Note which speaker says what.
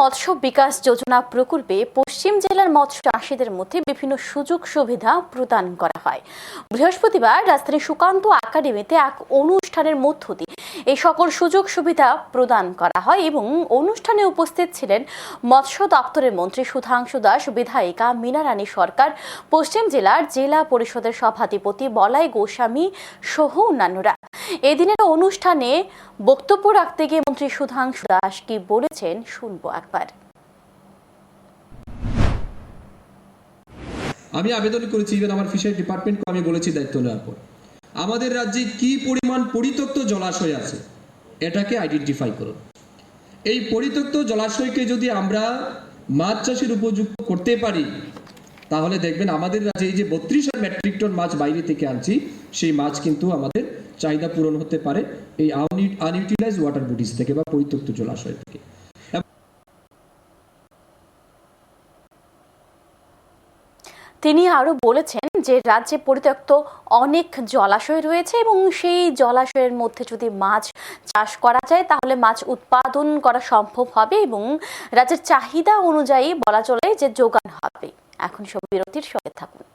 Speaker 1: মৎস্য বিকাশ যোজনা প্রকল্পে পশ্চিম জেলার মৎস্য চাষীদের মধ্যে বিভিন্ন সুযোগ সুবিধা প্রদান করা হয়। বৃহস্পতিবার রাজধানী সুকান্ত একাডেমিতে এক অনুষ্ঠানের মধ্য দিয়ে এই সকল সুযোগ সুবিধা প্রদান করা হয় এবং অনুষ্ঠানে উপস্থিত ছিলেন মৎস্য দপ্তরের মন্ত্রী সুধাংশু দাস, বিধায়িকা মীনা রানী সরকার, পশ্চিম জেলার জেলা পরিষদের সভাধিপতি বলাই গোস্বামী সহ অন্যান্যরা। এদিনের অনুষ্ঠানে বক্তব্য রাখতে গিয়ে মন্ত্রী সুধাংশু দাস কি বলেছেন শুনব একবার।
Speaker 2: আমি আবেদন করেছি ইভেন আমার ফিশারি ডিপার্টমেন্টকে আমি বলেছি দায়িত্ব নেওয়ার পর। আমাদের রাজ্যে কি পরিমাণ পরিত্যক্ত জলাশয় আছে, এটাকে আইডেন্টিফাই করুন। এই পরিত্যক্ত জলাশয়কে যদি আমরা মাছ চাষের উপযুক্ত করতে পারি, তাহলে দেখবেন আমাদের রাজ্যে এই যে বত্রিশ মেট্রিক টন মাছ বাইরে থেকে আনছি, সেই মাছ কিন্তু আমাদের চাহিদা পূরণ হতে পারে এই আনইউটিলাইজ ওয়াটার বডিজ থেকে বা পরিত্যক্ত জলাশয় থেকে।
Speaker 1: তিনি আরও বলেছেন যে রাজ্যে পরিত্যক্ত অনেক জলাশয় রয়েছে এবং সেই জলাশয়ের মধ্যে যদি মাছ চাষ করা যায়, তাহলে মাছ উৎপাদন করা সম্ভব হবে এবং রাজ্যের চাহিদা অনুযায়ী বলা চলে যে যোগান হবে। এখন সব বিরতির সঙ্গে থাকুন।